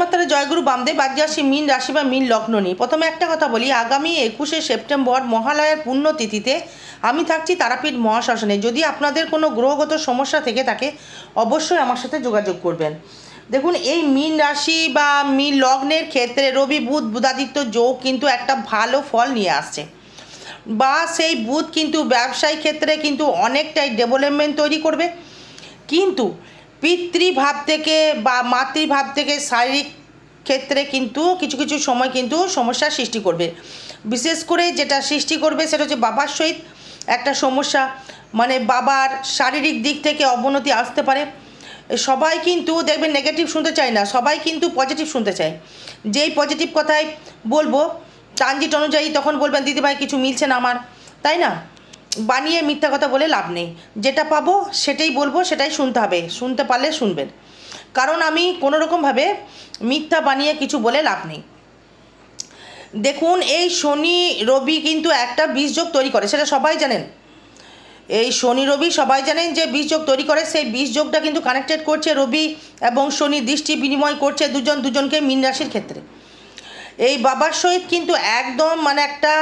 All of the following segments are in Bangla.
জয়মাতারা জয়গুরু বামদেব আজকে আসি মীন, রাশি বা মীন লগ্ন নিয়ে প্রথমে একটা কথা বলি, আগামী একুশে সেপ্টেম্বর মহালয়ার পুণ্যতিথিতে আমি থাকছি তারাপীঠ মহাশ্মশানে। যদি আপনাদের কোনো গ্রহগত সমস্যা থেকে থাকে, অবশ্যই আমার সাথে যোগাযোগ করবেন। দেখুন, এই মীন রাশি বা মীন লগ্নের ক্ষেত্রে রবি, বুধ, বুধাদিত্য যোগ কিন্তু একটা ভালো ফল নিয়ে আসছে। বা সেই বুধ কিন্তু ব্যবসায়ী ক্ষেত্রে কিন্তু অনেকটাই ডেভেলপমেন্ট তৈরি করবে। কিন্তু পিতৃভাব থেকে বা মাতৃভাব থেকে শারীরিক ক্ষেত্রে কিন্তু কিছু কিছু সময় কিন্তু সমস্যার সৃষ্টি করবে। বিশেষ করে যেটা সৃষ্টি করবে সেটা হচ্ছে বাবার সহিত একটা সমস্যা মানে বাবার শারীরিক দিক থেকে অবনতি আসতে পারে। সবাই কিন্তু দেখবেন নেগেটিভ শুনতে চায় না, সবাই কিন্তু পজিটিভ শুনতে চায়। যেই পজিটিভ কথাই বলব ট্রানজিট অনুযায়ী তখন বলবেন, দিদিভাই, কিছু মিলছে না আমার। তাই না? বানিয়ে মিথ্যা কথা বলে লাভ নেই। যেটা পাবো সেটাই বলব, সেটাই শুনতে হবে। শুনতে পারলে শুনবেন। কারণ আমি কোনো রকমভাবে মিথ্যা বানিয়ে কিছু বলে লাভ নেই। দেখুন, এই শনি রবি কিন্তু একটা বীজযোগ তৈরি করে, সেটা সবাই জানেন। এই শনি রবি সবাই জানেন যে বীজযোগ তৈরি করে, সেই বীজযোগটা কিন্তু কানেক্টেড করছে রবি এবং শনি দৃষ্টি বিনিময় করছে দুজন দুজনকে মীন রাশির ক্ষেত্রে। এই বাবার সহিত কিন্তু একদম মানে একটা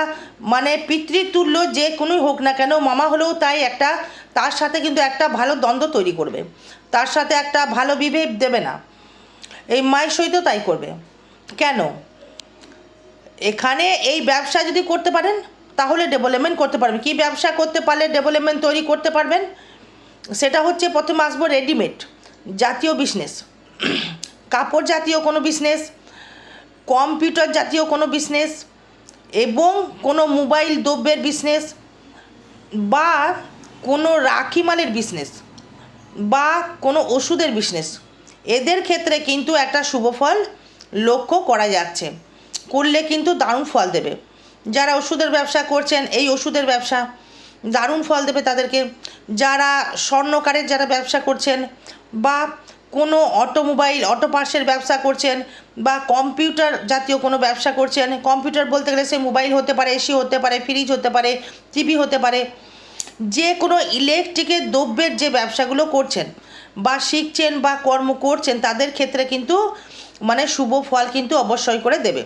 মানে পিতৃতুল্য যে কোনোই হোক না কেন, মামা হলেও তাই একটা, তার সাথে কিন্তু একটা ভালো দ্বন্দ্ব তৈরি করবে। তার সাথে একটা ভালো বিভেদ দেবে না। এই মায়ের সহিতও তাই করবে। কেন? এখানে এই ব্যবসা যদি করতে পারেন, তাহলে ডেভেলপমেন্ট করতে পারবেন। কী ব্যবসা করতে পারলে ডেভেলপমেন্ট তৈরি করতে পারবেন? সেটা হচ্ছে প্রথমে আসব রেডিমেড জাতীয় বিজনেস কাপড় জাতীয় কোনো বিজনেস কম্পিউটার জাতীয় কোনো বিজনেস এবং কোনো মোবাইল দ্রব্যের বিজনেস বা কোনো রাখি মালের বিজনেস বা কোনো ওষুধের বিজনেস এদের ক্ষেত্রে কিন্তু একটা শুভ ফল লক্ষ্য করা যাচ্ছে। করলে কিন্তু দারুণ ফল দেবে। যারা ওষুধের ব্যবসা করছেন, এই ওষুধের ব্যবসা দারুণ ফল দেবে তাদেরকে। যারা স্বর্ণকারের যারা ব্যবসা করছেন বা কোনো অটোমোবাইল, অটো পার্টসের ব্যবসা করছেন বা কম্পিউটার জাতীয় কোনো ব্যবসা করছেন, কম্পিউটার বলতে গেলে সে মোবাইল হতে পারে, এসি হতে পারে, ফ্রিজ হতে পারে, টিভি হতে পারে, যে কোনো ইলেকট্রিকের দ্রব্যের যে ব্যবসাগুলো করছেন বা শিখছেন বা কর্ম করছেন, তাদের ক্ষেত্রে কিন্তু মানে শুভ ফল কিন্তু অবশ্যই করে দেবে।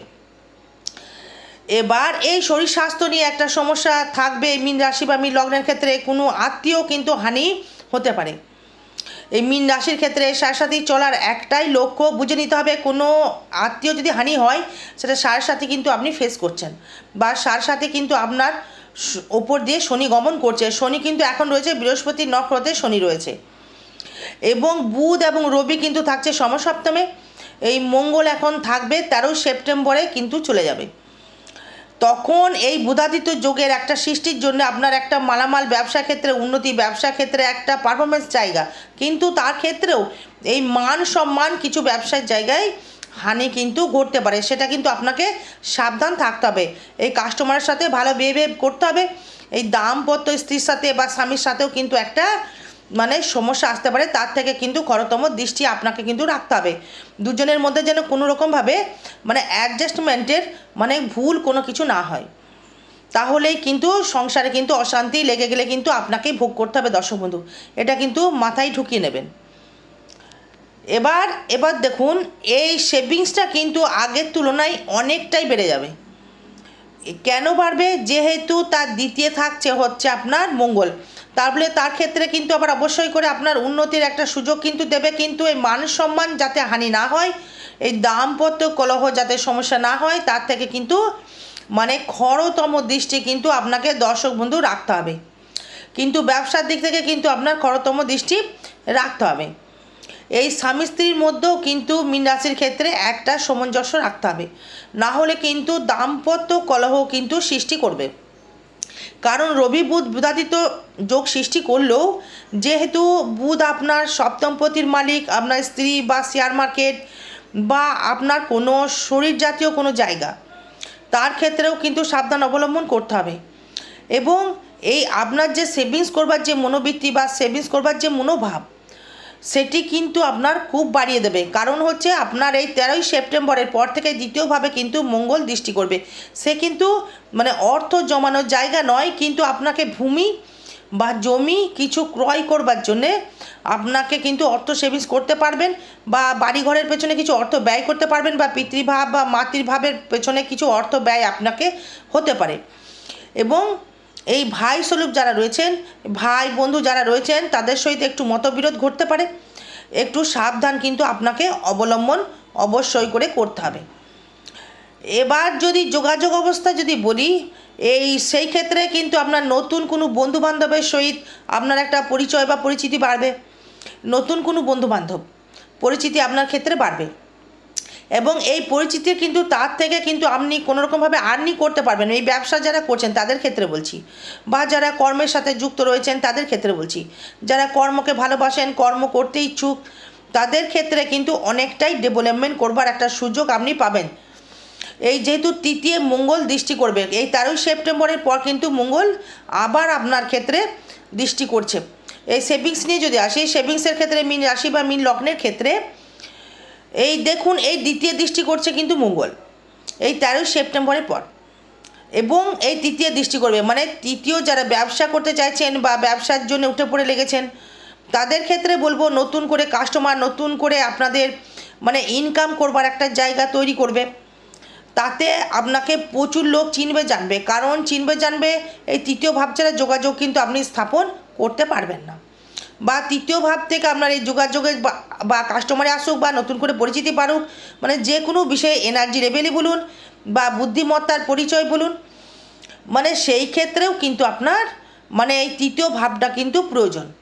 এবার এই শরীর স্বাস্থ্য নিয়ে একটা সমস্যা থাকবে, মীন রাশি বা মীন লগ্নের ক্ষেত্রে কোনো আত্মীয় কিন্তু হানি হতে পারে। এই মীন রাশির ক্ষেত্রে সার সাথী চলার একটাই লক্ষ্য, বুঝে নিতে হবে কোনো আত্মীয় যদি হানি হয়, সেটা সার সাথে কিন্তু আপনি ফেস করছেন। বা সার সাথে কিন্তু আপনার ওপর দিয়ে শনি গমন করছে। শনি কিন্তু এখন রয়েছে বৃহস্পতির নক্ষত্রে শনি রয়েছে। এবং বুধ এবং রবি কিন্তু থাকছে সমসপ্তমে। এই মঙ্গল এখন থাকবে তেরোই সেপ্টেম্বরে কিন্তু চলে যাবে। তখন এই বুধাদিত্য যোগের একটা সৃষ্টির জন্য আপনার একটা মালামাল ব্যবসা ক্ষেত্রে, উন্নতি ব্যবসা ক্ষেত্রে একটা পারফরমেন্স জায়গা। কিন্তু তার ক্ষেত্রেও এই মান সম্মান কিছু ব্যবসার জায়গায় হানি কিন্তু ঘটতে পারে। সেটা কিন্তু আপনাকে সাবধান থাকতে হবে। এই কাস্টমারের সাথে ভালো বিহেভ করতে হবে। এই দাম্পত্য স্ত্রীর সাথে বা স্বামীর সাথেও কিন্তু একটা মানে সমস্যা আসতে পারে, তার থেকে কিন্তু খরতম দৃষ্টি আপনাকে কিন্তু রাখতে হবে। দুজনের মধ্যে যেন কোনো রকমভাবে মানে অ্যাডজাস্টমেন্টের মানে ভুল কোনো কিছু না হয়। তাহলেই কিন্তু সংসারে কিন্তু অশান্তি লেগে গেলে কিন্তু আপনাকেই ভোগ করতে হবে দর্শক বন্ধু এটা কিন্তু মাথায় ঢুকিয়ে নেবেন। এবার এবার দেখুন, এই সেভিংসটা কিন্তু আগের তুলনায় অনেকটাই বেড়ে যাবে। কেন বাড়বে? যেহেতু তার দ্বিতীয় থাকছে হচ্ছে আপনার মঙ্গল। তাহলে তার ক্ষেত্রে কিন্তু আবার অবশ্যই করে আপনার উন্নতির একটা সুযোগ কিন্তু দেবে, কিন্তু এই মান সম্মান যাতে হানি না হয়, এই দাম্পত্য কলহ যাতে সমস্যা না হয়, তার থেকে কিন্তু মানে খরতম দৃষ্টি কিন্তু আপনাকে দর্শক বন্ধু রাখতে হবে। কিন্তু ব্যবসার দিক থেকে কিন্তু আপনার খরতম দৃষ্টি রাখতে হবে। এই স্বামী স্ত্রীর মধ্যেও কিন্তু মীন রাশির ক্ষেত্রে একটা সামঞ্জস্য রাখতে হবে। না হলে কিন্তু দাম্পত্য কলহ কিন্তু সৃষ্টি করবে। কারণ রবি বুধ বুধাদিত্য যোগ সৃষ্টি করলেও যেহেতু বুধ আপনার সপ্তমপতির মালিক, আপনার স্ত্রী বা শেয়ার মার্কেট বা আপনার কোনো শরীর জাতীয় কোনো জায়গা, তার ক্ষেত্রেও কিন্তু সাবধান অবলম্বন করতে হবে। এবং এই আপনার যে সেভিংস করবার যে মনোবৃত্তি বা সেভিংস করবার যে মনোভাব সেটি কিন্তু আপনার খুব বাড়িয়ে দেবে। কারণ হচ্ছে আপনার এই তেরোই সেপ্টেম্বরের পর থেকে দ্বিতীয়ভাবে কিন্তু মঙ্গল দৃষ্টি করবে। সে কিন্তু মানে অর্থ জমানোর জায়গা নয়, কিন্তু আপনাকে ভূমি বা জমি কিছু ক্রয় করবার জন্যে আপনাকে কিন্তু অর্থ সেভিংস করতে পারবেন বা বাড়ি ঘরের পেছনে কিছু অর্থ ব্যয় করতে পারবেন বা পিতৃভাব বা মাতৃভাবের পেছনে কিছু অর্থ ব্যয় আপনাকে হতে পারে। এবং এই ভাই স্বরূপ যারা রয়েছেন, ভাই বন্ধু যারা রয়েছেন, তাদের সহিত একটু মতবিরোধ ঘটতে পারে। একটু সাবধান কিন্তু আপনাকে অবলম্বন অবশ্যই করে করতে হবে। এবার যদি যোগাযোগ অবস্থা যদি বলি, এই সেই ক্ষেত্রে কিন্তু আপনার নতুন কোনো বন্ধু বান্ধবের সহিত আপনার একটা পরিচয় বা পরিচিতি বাড়বে। নতুন কোনো বন্ধু বান্ধব পরিচিতি আপনার ক্ষেত্রে বাড়বে। এবং এই পরিচিতি কিন্তু তার থেকে কিন্তু আপনি কোনোরকমভাবে আর্নি করতে পারবেন। এই ব্যবসা যারা করছেন, তাদের ক্ষেত্রে বলছি। বা যারা কর্মের সাথে যুক্ত রয়েছেন, তাদের ক্ষেত্রে বলছি। যারা কর্মকে ভালোবাসেন, কর্ম করতে ইচ্ছুক, তাদের ক্ষেত্রে কিন্তু অনেকটাই ডেভেলপমেন্ট করবার একটা সুযোগ আপনি পাবেন। এই যেহেতু তৃতীয় মঙ্গল দৃষ্টি করবে, এই তেরোই সেপ্টেম্বরের পর কিন্তু মঙ্গল আবার আপনার ক্ষেত্রে দৃষ্টি করছে। এই সেভিংস নিয়ে যদি আসি সেভিংসের ক্ষেত্রে মিন রাশি বা মিন লগ্নের ক্ষেত্রে এই দেখুন, এই দ্বিতীয় দৃষ্টি করছে কিন্তু মঙ্গল। এই তেরোই সেপ্টেম্বরের পর। এবং এই তৃতীয় দৃষ্টি করবে মানে তৃতীয় যারা ব্যবসা করতে চাইছেন বা ব্যবসার জন্য উঠে পড়ে লেগেছেন, তাদের ক্ষেত্রে বলব নতুন করে কাস্টমার নতুন করে আপনাদের মানে ইনকাম করবার একটা জায়গা তৈরি করবে। তাতে আপনাকে প্রচুর লোক চিনবে, জানবে। কারণ চিনবে, জানবে এই তৃতীয় ভাব যোগাযোগ কিন্তু আপনি স্থাপন করতে পারবেন না। বা তৃতীয় ভাব থেকে আপনার এই যোগাযোগের বা- কাস্টমারে আসুক বা নতুন করে পরিচিতি বাড়ুক মানে যে কোনো বিষয়ে এনার্জি লেভেলই বলুন বা বুদ্ধিমত্তার পরিচয় বলুন মানে সেই ক্ষেত্রেও কিন্তু আপনার মানে এই তৃতীয় ভাবটা কিন্তু প্রয়োজন।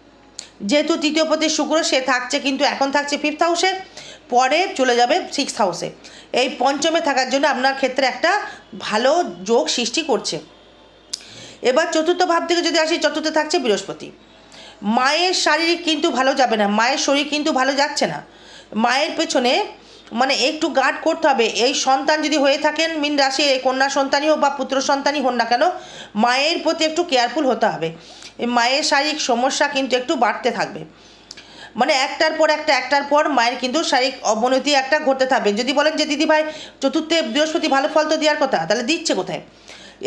যেহেতু তৃতীয় পতি শুক্র, সে থাকছে কিন্তু এখন থাকছে ফিফথ হাউসে পরে চলে যাবে সিক্স হাউসে এই পঞ্চমে থাকার জন্য আপনার ক্ষেত্রে একটা ভালো যোগ সৃষ্টি করছে। এবার চতুর্থ ভাব থেকে যদি আসি, চতুর্থে থাকছে বৃহস্পতি। মায়ের শারীরিক কিন্তু ভালো যাবে না, মায়ের শরীর কিন্তু ভালো যাচ্ছে না। মায়ের পেছনে মানে একটু গার্ড করতে হবে। এই সন্তান যদি হয়ে থাকেন মিন রাশি এই কন্যা সন্তানই হোক বা পুত্র সন্তানই হন না কেন, মায়ের প্রতি একটু কেয়ারফুল হতে হবে। মায়ের শারীরিক সমস্যা কিন্তু একটু বাড়তে থাকবে। মানে একটার পর একটা, একটার পর মায়ের কিন্তু শারীরিক অবনতি একটা ঘটতে থাকবে। যদি বলেন যে দিদি ভাই চতুর্থে বৃহস্পতি ভালো ফল তো দেওয়ার কথা, তাহলে দিচ্ছে কোথায়?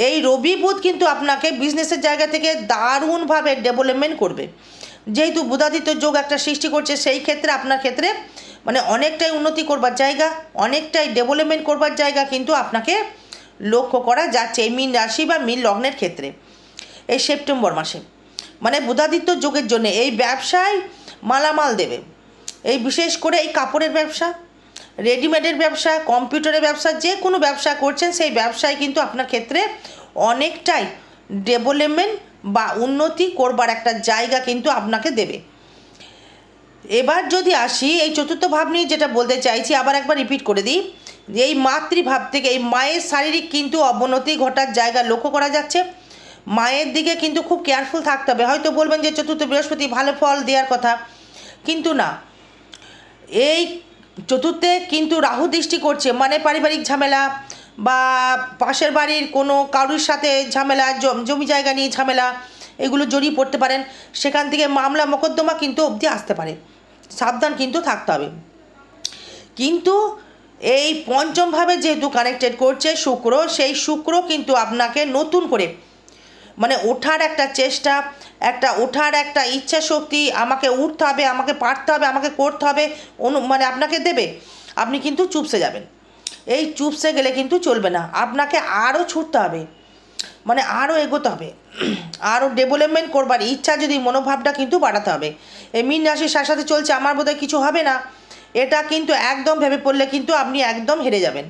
এই রবি বুধ কিন্তু আপনাকে বিজনেসের জায়গা থেকে দারুণভাবে ডেভেলপমেন্ট করবে। যেহেতু বুধাদিত্য যোগ একটা সৃষ্টি করছে, সেই ক্ষেত্রে আপনার ক্ষেত্রে মানে অনেকটাই উন্নতি করবার জায়গা, অনেকটাই ডেভেলপমেন্ট করবার জায়গা কিন্তু আপনাকে লক্ষ্য করা যাচ্ছে এই মিন রাশি বা মিন লগ্নের ক্ষেত্রে, এই সেপ্টেম্বর মাসে। মানে বুধাদিত্য যুগের জন্য এই ব্যবসায় মালামাল দেবে। এই বিশেষ করে এই কাপড়ের ব্যবসা রেডিমেডের ব্যবসা, কম্পিউটারের ব্যবসা, যে কোনো ব্যবসা করছেন, সেই ব্যবসায় কিন্তু আপনার ক্ষেত্রে অনেকটাই ডেভেলপমেন্ট বা উন্নতি করবার একটা জায়গা কিন্তু আপনাকে দেবে। এবার যদি আসি, এই চতুর্থ ভাব নিয়ে যেটা বলতে চাইছি, আবার একবার রিপিট করে দিই। এই মাতৃভাব থেকে, এই মায়ের শারীরিক কিন্তু অবনতি ঘটার জায়গা লক্ষ্য করা যাচ্ছে। মায়ের দিকে কিন্তু খুব কেয়ারফুল থাকতে হবে। হয়তো বলবেন যে চতুর্থ বৃহস্পতি ভালো ফল দেওয়ার কথা, কিন্তু না। এই চতুর্থে কিন্তু রাহু দৃষ্টি করছে মানে পারিবারিক ঝামেলা বা পাশের বাড়ির কোনো কারুর সাথে ঝামেলা, জম- জায়গা নিয়ে ঝামেলা, এগুলো জড়িয়ে পড়তে পারেন। সেখান থেকে মামলা মোকদ্দমা কিন্তু অবধি আসতে পারে। সাবধান কিন্তু থাকতে হবে। কিন্তু এই পঞ্চমভাবে যেহেতু কানেক্টেড করছে শুক্র, সেই শুক্র কিন্তু আপনাকে নতুন করে মানে ওঠার একটা চেষ্টা, একটা ওঠার একটা ইচ্ছা শক্তি আমাকে উঠতে হবে, আমাকে পারতে হবে, আমাকে করতে হবে, অনু মানে আপনাকে দেবে। আপনি কিন্তু চুপসে যাবেন। এই চুপসে গেলে কিন্তু চলবে না। আপনাকে আরও ছুটতে হবে মানে আরও এগোতে হবে। আরও ডেভেলপমেন্ট করবার ইচ্ছা যদি, মনোভাবটা কিন্তু বাড়াতে হবে। এই মিন রাশির সাথে সাথে চলছে, আমার বোধহয় কিছু হবে না। এটা কিন্তু একদম ভেবে পড়লে কিন্তু আপনি একদম হেরে যাবেন।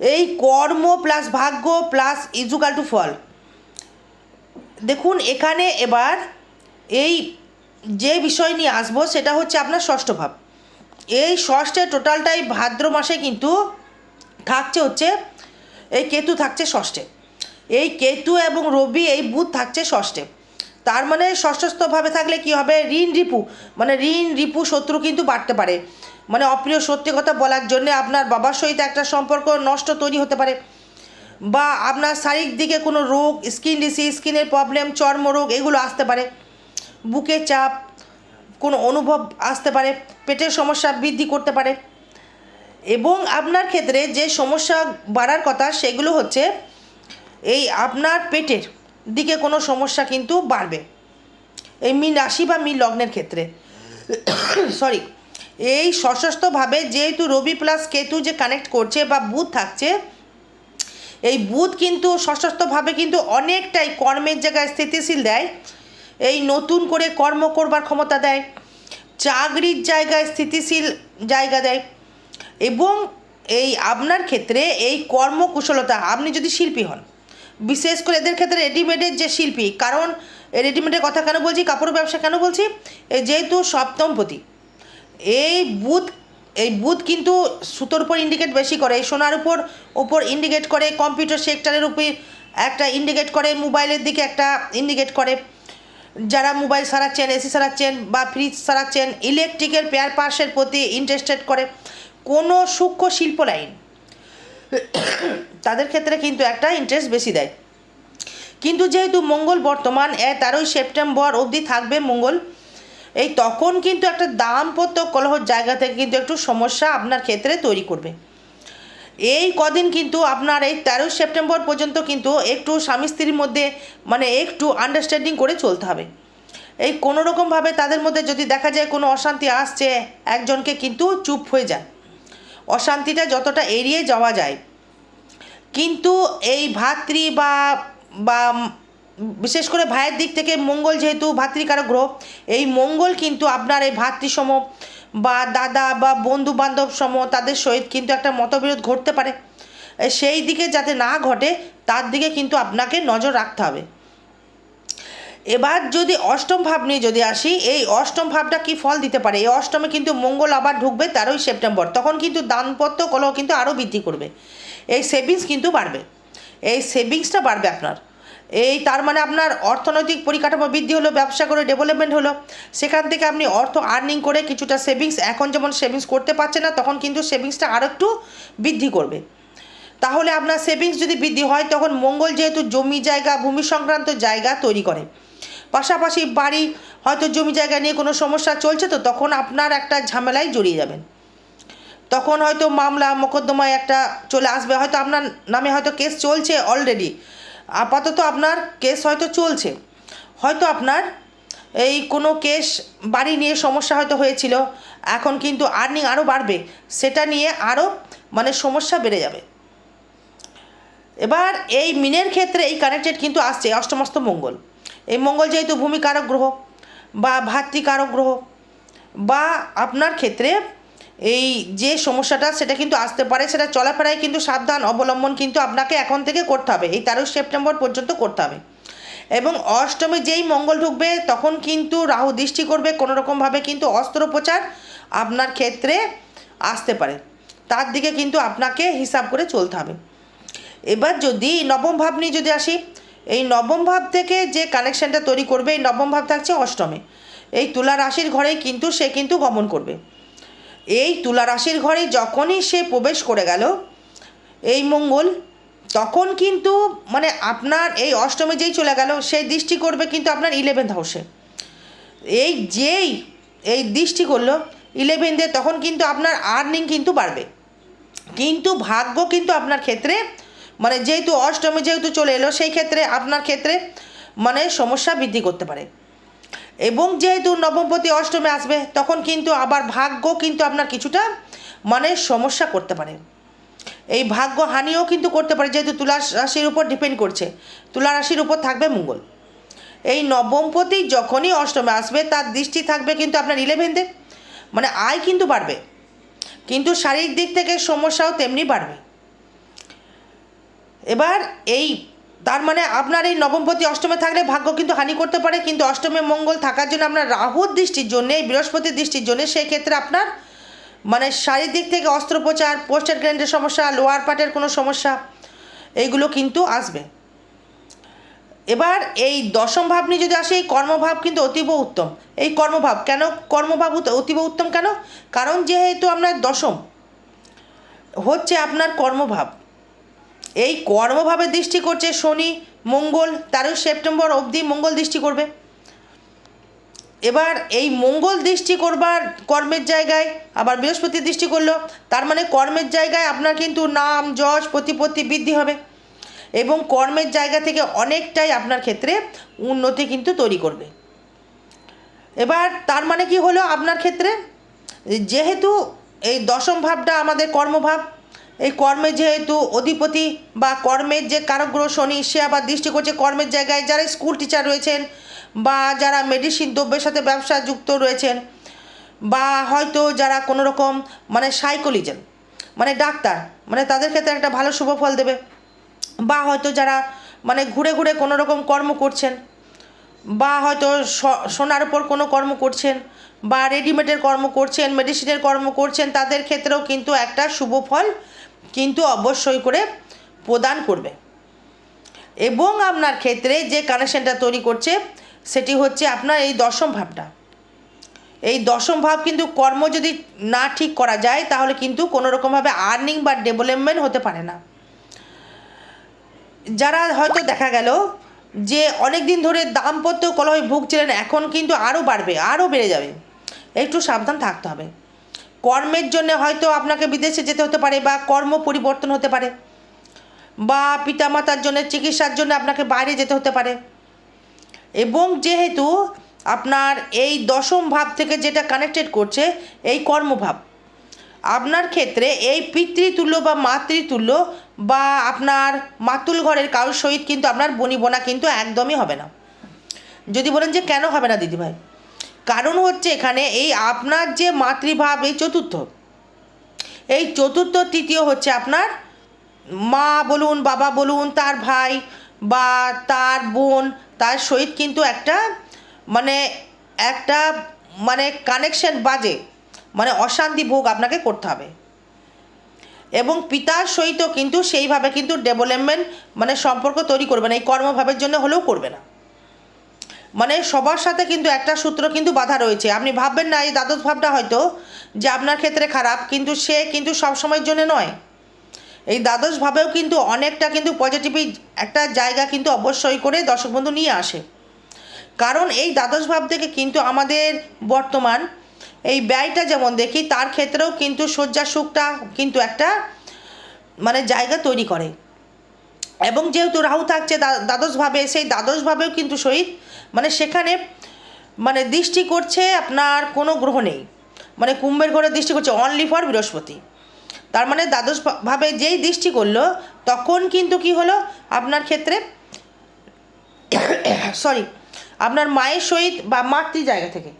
এই কর্ম প্লাস ভাগ্য প্লাস ইজুকাল টু ফল দেখুন, এখানে এবার এই যে বিষয় নিয়ে আসব, সেটা হচ্ছে আপনার ষষ্ঠ ভাব। এই ষষ্ঠে টোটালটাই ভাদ্র মাসে কিন্তু থাকছে হচ্ছে, এই কেতু থাকছে ষষ্ঠে। এই কেতু এবং রবি, এই বুধ থাকছে ষষ্ঠে। তার মানে ষষ্ঠস্থভাবে থাকলে কি হবে? ঋণ রিপু মানে ঋণ রিপু শত্রু কিন্তু বাড়তে পারে। মানে অপ্রিয় সত্যি কথা বলার জন্য আপনার বাবার সহিত একটা সম্পর্ক নষ্ট তৈরি হতে পারে। বা আপনার শারীরিক দিকে কোনো রোগ স্কিন ডিসিজ স্কিনের প্রবলেম চর্মরোগ, এগুলো আসতে পারে। বুকে চাপ, কোনো অনুভব আসতে পারে, পেটের সমস্যা বৃদ্ধি করতে পারে। এবং আপনার ক্ষেত্রে যে সমস্যা বাড়ার কথা, সেগুলো হচ্ছে এই আপনার পেটের দিকে কোনো সমস্যা কিন্তু বাড়বে। এই মীন রাশি বা মীন লগ্নের ক্ষেত্রে। সরি এই সশস্ত্রভাবে যেহেতু রবি প্লাস কেতু যে কানেক্ট করছে বা বুধ থাকছে এই বুধ কিন্তু সশস্ত্রভাবে কিন্তু অনেকটাই কর্মের জায়গায় স্থিতিশীল দেয়। এই নতুন করে কর্ম করবার ক্ষমতা দেয়, চাকরির জায়গায় স্থিতিশীল জায়গা দেয় এবং এই আপনার ক্ষেত্রে এই কর্মকুশলতা, আপনি যদি শিল্পী হন, বিশেষ করে এদের ক্ষেত্রে রেডিমেডের যে শিল্পী, কারণ রেডিমেডের কথা কেন বলছি কাপড় ব্যবসা কেন বলছি? যেহেতু সপ্তমপতি, এই বুধ এই বুধ কিন্তু সুতোর উপর ইন্ডিকেট বেশি করে, এই সোনার উপর উপর ইন্ডিকেট করে কম্পিউটার সেক্টরের উপর একটা ইন্ডিকেট করে, মোবাইলের দিকে একটা ইন্ডিকেট করে। যারা মোবাইল সারাচ্ছেন, এসি সারাচ্ছেন বা ফ্রিজ সারাচ্ছেন ইলেকট্রিকের পেয়ার পার্সের প্রতি ইন্টারেস্টেড করে। কোনো সূক্ষ্ম শিল্প লাইন তাদের ক্ষেত্রে কিন্তু একটা ইন্টারেস্ট বেশি দেয়। কিন্তু যেহেতু মঙ্গল বর্তমান, এ তেরোই সেপ্টেম্বর অবধি থাকবে মঙ্গল এই তখন কিন্তু একটা দাম্পত্য কলহর জায়গা থেকে কিন্তু একটু সমস্যা আপনার ক্ষেত্রে তৈরি করবে। এই কদিন কিন্তু আপনার এই তেরোই সেপ্টেম্বর পর্যন্ত কিন্তু একটু স্বামী স্ত্রীর মধ্যে মানে একটু আন্ডারস্ট্যান্ডিং করে চলতে হবে। এই কোনো রকমভাবে তাদের মধ্যে যদি দেখা যায় কোনো অশান্তি আসছে, একজনকে কিন্তু চুপ হয়ে যায়। অশান্তিটা যতটা এড়িয়ে যাওয়া যায়। কিন্তু এই ভাতৃ বা বা বিশেষ করে ভাইয়ের দিক থেকে মঙ্গল যেহেতু ভাতৃকারক গ্রহ, এই মঙ্গল কিন্তু আপনার এই ভাতৃসম বা দাদা বা বন্ধু বান্ধব সম তাদের সহিত কিন্তু একটা মতবিরোধ ঘটতে পারে। সেই দিকে যাতে না ঘটে, তার দিকে কিন্তু আপনাকে নজর রাখতে হবে। এবার যদি অষ্টম ভাব নিয়ে যদি আসি, এই অষ্টম ভাবটা কি ফল দিতে পারে? এই অষ্টমে কিন্তু মঙ্গল আবার ঢুকবে তেরোই সেপ্টেম্বর। তখন কিন্তু দানপত্র কলহ কিন্তু আরও বৃদ্ধি করবে। এই সেভিংস কিন্তু বাড়বে। এই সেভিংসটা বাড়বে আপনার। এই তার মানে আপনার অর্থনৈতিক পরিকাঠামো বৃদ্ধি হলো, ব্যবসা করে ডেভেলপমেন্ট হলো। সেখান থেকে আপনি অর্থ আর্নিং করে কিছুটা সেভিংস এখন যেমন সেভিংস করতে পারছে না, তখন কিন্তু সেভিংসটা আরও একটু বৃদ্ধি করবে। তাহলে আপনার সেভিংস যদি বৃদ্ধি হয়, তখন মঙ্গল যেহেতু জমি জায়গা, ভূমি সংক্রান্ত জায়গা তৈরি করে। পাশাপাশি বাড়ি, হয়তো জমি জায়গা নিয়ে কোনো সমস্যা চলছে তো তখন আপনার একটা ঝামেলায় জড়িয়ে যাবেন। তখন হয়তো মামলা, মোকদ্দমায় একটা চলে আসবে, হয়তো আপনার নামে হয়তো কেস চলছে অলরেডি আপাতত আপনার কেস হয়তো চলছে। হয়তো আপনার এই কোনো কেস বাড়ি নিয়ে সমস্যা হয়তো হয়েছিল। এখন কিন্তু আর্নিং আরও বাড়বে। সেটা নিয়ে আরও মানে সমস্যা বেড়ে যাবে। এবার এই মিনের ক্ষেত্রে এই কানেক্টেড কিন্তু আসছে, অষ্টমস্ত মঙ্গল। এই মঙ্গল যেহেতু ভূমিকারক গ্রহ বা ভাতৃকারক গ্রহ বা আপনার ক্ষেত্রে এই যে সমস্যাটা, সেটা কিন্তু আসতে পারে, সেটা চলাফেরায় কিন্তু সাবধান, অবলম্বন কিন্তু আপনাকে এখন থেকে করতে হবে। এই তেরোই সেপ্টেম্বর পর্যন্ত করতে হবে। এবং অষ্টমে যেই মঙ্গল ঢুকবে, তখন কিন্তু রাহু দৃষ্টি করবে কোনো রকমভাবে কিন্তু অস্ত্রোপচার আপনার ক্ষেত্রে আসতে পারে। তার দিকে কিন্তু আপনাকে হিসাব করে চলতে হবে। এবার যদি নবম ভাব নিয়ে যদি আসি, এই নবম ভাব থেকে যে কানেকশানটা তৈরি করবে, এই নবম ভাব থাকছে অষ্টমে। এই তুলা রাশির ঘরেই কিন্তু সে কিন্তু গমন করবে। এই তুলা রাশির ঘরে যখনই সে প্রবেশ করে গেল, এই মঙ্গল, তখন কিন্তু মানে আপনার এই অষ্টমে যেই চলে গেল সেই দৃষ্টি করবে কিন্তু আপনার ইলেভেন্থ হাউসে এই যেই, এই দৃষ্টি করল ইলেভেন্থে তখন কিন্তু আপনার আর্নিং কিন্তু বাড়বে। কিন্তু ভাগ্য কিন্তু আপনার ক্ষেত্রে মানে যেহেতু অষ্টমে যেহেতু চলে এলো, সেই ক্ষেত্রে আপনার ক্ষেত্রে মানে সমস্যা বৃদ্ধি করতে পারে। এবং যেহেতু নবমপতি অষ্টমে আসবে, তখন কিন্তু আবার ভাগ্য কিন্তু আপনার কিছুটা মানে সমস্যা করতে পারে। এই ভাগ্য হানিও কিন্তু করতে পারে, যেহেতু তুলা রাশির উপর ডিপেন্ড করছে। তুলা রাশির উপর থাকবে মঙ্গল। এই নবমপতি যখনই অষ্টমে আসবে, তার দৃষ্টি থাকবে কিন্তু আপনার ইলেভেনতে মানে আয় কিন্তু বাড়বে। কিন্তু শারীরিক দিক থেকে সমস্যাও তেমনি বাড়বে। এবার এই তার মানে আপনার এই নবমপতি অষ্টমে থাকলে ভাগ্য কিন্তু হানি করতে পারে, কিন্তু অষ্টমে মঙ্গল থাকার জন্য আপনার রাহুর দৃষ্টির জন্য, এই বৃহস্পতির দৃষ্টির জন্য সেই ক্ষেত্রে আপনার মানে শারীরিক দিক থেকে অস্ত্রোপচার, পোস্টার গ্র্যান্ডের সমস্যা, লোয়ার পার্টের কোনো সমস্যা, এইগুলো কিন্তু আসবে। এবার এই দশম ভাব নিয়ে যদি আসে, এই কর্মভাব কিন্তু অতীব উত্তম। এই কর্মভাব কেন? কর্মভাব অতীব উত্তম কেন? কারণ যেহেতু আপনার দশম, হচ্ছে আপনার কর্মভাব। এই কর্মভাবে দৃষ্টি করছে শনি, মঙ্গল, তেরোই সেপ্টেম্বর অবধি মঙ্গল দৃষ্টি করবে। এবার এই মঙ্গল দৃষ্টি করবার কর্মের জায়গায় আবার বৃহস্পতি দৃষ্টি করল, তার মানে কর্মের জায়গায় আপনার কিন্তু নাম, যশ, প্রতিপত্তি বৃদ্ধি হবে এবং কর্মের জায়গা থেকে অনেকটাই আপনার ক্ষেত্রে উন্নতি কিন্তু তৈরি করবে। এবার তার মানে কি হলো আপনার ক্ষেত্রে? যেহেতু এই দশম ভাবটা আমাদের কর্মভাব এই কর্মে যেহেতু অধিপতি বা কর্মের যে কারকগ্রহ শনি, সে আবার দৃষ্টি করছে কর্মের জায়গায় যারা স্কুল টিচার রয়েছেন বা যারা মেডিসিন দ্রব্যের সাথে ব্যবসা যুক্ত রয়েছেন বা হয়তো যারা কোনো রকম মানে সাইকোলজিন মানে ডাক্তার মানে তাদের ক্ষেত্রে একটা ভালো শুভ ফল দেবে বা হয়তো যারা মানে ঘুরে ঘুরে কোনো রকম কর্ম করছেন বা হয়তো সোনার উপর কোনো কর্ম করছেন বা রেডিমেডের কর্ম করছেন মেডিসিনের কর্ম করছেন, তাদের ক্ষেত্রেও কিন্তু একটা শুভ ফল কিন্তু অবশ্যই করে প্রদান করবে। এবং আপনার ক্ষেত্রে যে কানেকশনটা তৈরি করছে, সেটি হচ্ছে আপনার এই দশম ভাবটা। এই দশম ভাব কিন্তু কর্ম যদি না ঠিক করা যায়, তাহলে কিন্তু কোনো রকমভাবে আর্নিং বা ডেভেলপমেন্ট হতে পারে না। যারা হয়তো দেখা গেল যে অনেক দিন ধরে দাম্পত্য কলহে ভুগছিলেন, এখন কিন্তু আরও বাড়বে আরও বেড়ে যাবে। একটু সাবধান থাকতে হবে। কর্মের জন্য হয়তো আপনাকে বিদেশে যেতে হতে পারে বা কর্ম পরিবর্তন হতে পারে। বা পিতামাতার জন্য, চিকিৎসার জন্য আপনাকে বাইরে যেতে হতে পারে। এবং যেহেতু আপনার এই দশম ভাব থেকে যেটা কানেক্টেড করছে, এই কর্মভাব, আপনার ক্ষেত্রে এই পিতৃতুল্য বা মাতৃতুল্য বা আপনার মাতুল ঘরের কারোর সহিত কিন্তু আপনার বনিবনা কিন্তু একদমই হবে না। যদি বলেন যে কেন হবে না দিদিভাই? কারণ হচ্ছে এখানে এই আপনার যে মাতৃভাব, এই চতুর্থ। এই চতুর্থ, তৃতীয় হচ্ছে আপনার মা বলুন, বাবা বলুন, তার ভাই বা তার বোন, তার সহিত কিন্তু একটা মানে একটা মানে কানেকশন বাজে মানে অশান্তি ভোগ আপনাকে করতে হবে। এবং পিতার সহিত কিন্তু সেইভাবে কিন্তু ডেভেলপমেন্ট মানে সম্পর্ক তৈরি করবে না, এই কর্মভাবের জন্য হলেও করবে না। মানে সবার সাথে কিন্তু একটা সূত্র কিন্তু বাধা রয়েছে। আপনি ভাববেন না, এই দ্বাদশ ভাবটা হয়তো যে আপনার ক্ষেত্রে খারাপ, কিন্তু সে কিন্তু সব সময়ের জন্য নয়। এই দ্বাদশ ভাবেও কিন্তু অনেকটা কিন্তু পজিটিভ একটা জায়গা কিন্তু অবশ্যই করে দর্শক বন্ধু নিয়ে আসে। কারণ এই দ্বাদশ ভাব থেকে কিন্তু আমাদের বর্তমান এই ব্যয়টা যেমন দেখি, তার ক্ষেত্রেও কিন্তু শয্যা সুখটা কিন্তু একটা মানে জায়গা তৈরি করে। এবং যেহেতু রাহু থাকছে, দ্বা- দ্বাদশভাবে সেই দ্বাদশভাবেও কিন্তু সহিত মানে সেখানে মানে দৃষ্টি করছে আপনার কোনো গ্রহ নেই। মানে কুম্ভের ঘরে দৃষ্টি করছে অনলি ফর বৃহস্পতি। তার মানে দ্বাদশ ভা- ভাবে যেই দৃষ্টি করল, তখন কিন্তু কি হলো? আপনার ক্ষেত্রে সরি আপনার মায়ের সহিত বা মাতৃ জায়গা থেকে।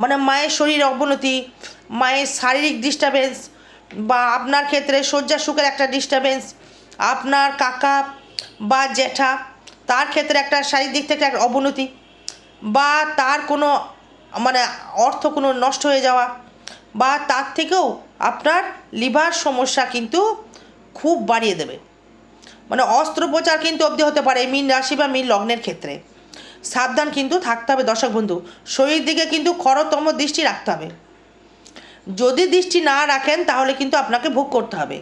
মানে মায়ের শরীর অবনতি, মায়ের শারীরিক ডিস্টারবেন্স বা আপনার ক্ষেত্রে শয্যা সুখের একটা ডিস্টারবেন্স আপনার কাকা বা জ্যাঠা তার ক্ষেত্রে একটা শারীরিক দিক থেকে একটা অবনতি বা তার কোনো মানে অর্থ কোনো নষ্ট হয়ে যাওয়া বা তার থেকেও আপনার লিভার সমস্যা কিন্তু খুব বাড়িয়ে দেবে। মানে অস্ত্রোপচার কিন্তু অবধি হতে পারে মীন রাশি বা মীন লগ্নের ক্ষেত্রে। সাবধান কিন্তু থাকতে হবে দর্শক বন্ধু। শরীর দিকে কিন্তু খরতম দৃষ্টি রাখতে হবে। যদি দৃষ্টি না রাখেন তাহলে কিন্তু আপনাকে ভোগ করতে হবে।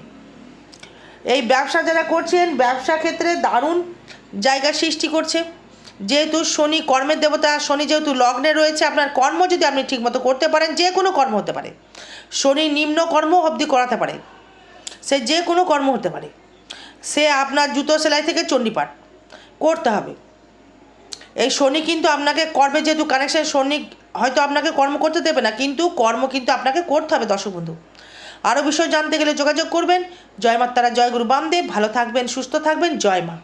এই ব্যবসা যারা করছেন, ব্যবসা ক্ষেত্রে দারুণ জায়গা সৃষ্টি করছে। যেহেতু শনি কর্মের দেবতা, শনি যেহেতু লগ্নে রয়েছে, আপনার কর্ম যদি আপনি ঠিকমতো করতে পারেন, যে কোনো কর্ম হতে পারে। শনি নিম্ন কর্ম অবধি করাতে পারে। সে যে কোনো কর্ম হতে পারে। সে আপনার জুতো সেলাই থেকে চণ্ডীপাঠ করতে হবে। এই শনি কিন্তু আপনাকে কর্মে যেহেতু কানেকশন শনি হয়তো আপনাকে কর্ম করতে দেবে না, কিন্তু কর্ম কিন্তু আপনাকে করতে হবে, দর্শক বন্ধু। আরও বিষয় জানতে গেলে যোগাযোগ করবেন। জয় মাতারা, জয় গুরু বামদেব। ভালো থাকবেন, সুস্থ থাকবেন। জয় মা।